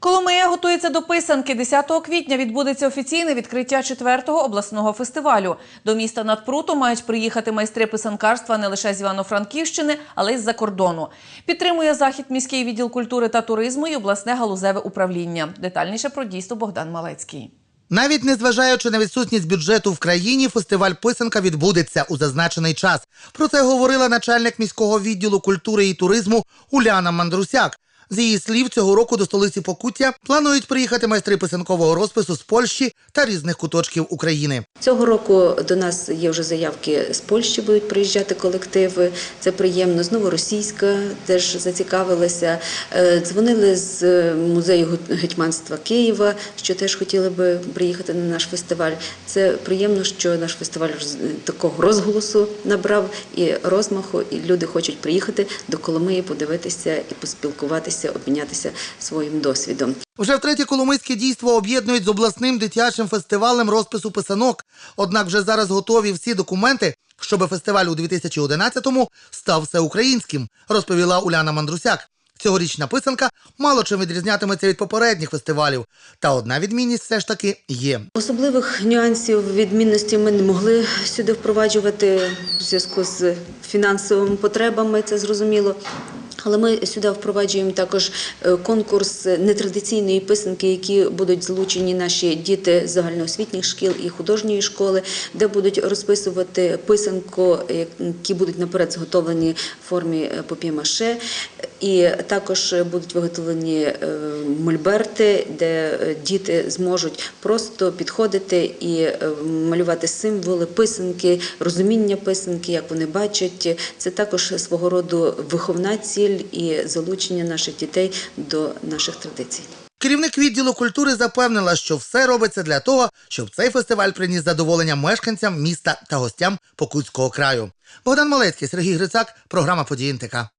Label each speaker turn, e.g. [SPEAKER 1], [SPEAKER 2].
[SPEAKER 1] Коломия готується до писанки. 10 квітня відбудеться офіційне відкриття 4-го обласного фестивалю. До міста над Прутом мають приїхати майстри писанкарства не лише з Івано-Франківщини, але й з-за кордону. Підтримує захід міський відділ культури та туризму і обласне галузеве управління. Детальніше про дійство Богдан Малецький.
[SPEAKER 2] Навіть незважаючи на відсутність бюджету в країні, фестиваль писанка відбудеться у зазначений час. Про це говорила начальник міського відділу культури і туризму Уляна Мандрусяк. З її слів, цього року до столиці Покуття планують приїхати майстри писанкового розпису з Польщі та різних куточків України.
[SPEAKER 3] Цього року до нас є вже заявки з Польщі, будуть приїжджати колективи. Це приємно. З Новоросійська теж зацікавилися. Е, Дзвонили з е, музею Гет- гетьманства Києва, що теж хотіли би приїхати на наш фестиваль. Це приємно, що наш фестиваль такого розголосу набрав і розмаху, і люди хочуть приїхати до Коломиї, подивитися і поспілкуватися, обмінятися своїм досвідом.
[SPEAKER 2] Вже втретє Коломийське дійство об'єднують з обласним дитячим фестивалем розпису писанок. Однак вже зараз готові всі документи, щоби фестиваль у 2011-му став всеукраїнським, розповіла Уляна Мандрусяк. Цьогорічна писанка мало чим відрізнятиметься від попередніх фестивалів. Та одна відмінність все ж таки є.
[SPEAKER 3] Особливих нюансів відмінності ми не могли сюди впроваджувати в зв'язку з фінансовими потребами, це зрозуміло. Але ми сюди впроваджуємо також е, конкурс нетрадиційної писанки, які будуть залучені наші діти з загальноосвітніх шкіл і художньої школи, де будуть розписувати писанку, е, які будуть наперед зготовлені в формі е, пап'є-маше. І також будуть виготовлені е, мольберти, де е, діти зможуть просто підходити і е, малювати символи писанки, розуміння писанки, як вони бачать. Це також свого роду виховна ціль і залучення наших дітей до наших традицій.
[SPEAKER 2] Керівник відділу культури запевнила, що все робиться для того, щоб цей фестиваль приніс задоволення мешканцям міста та гостям Покутського краю. Богдан Малецький, Сергій Грицак, програма «Події НТК».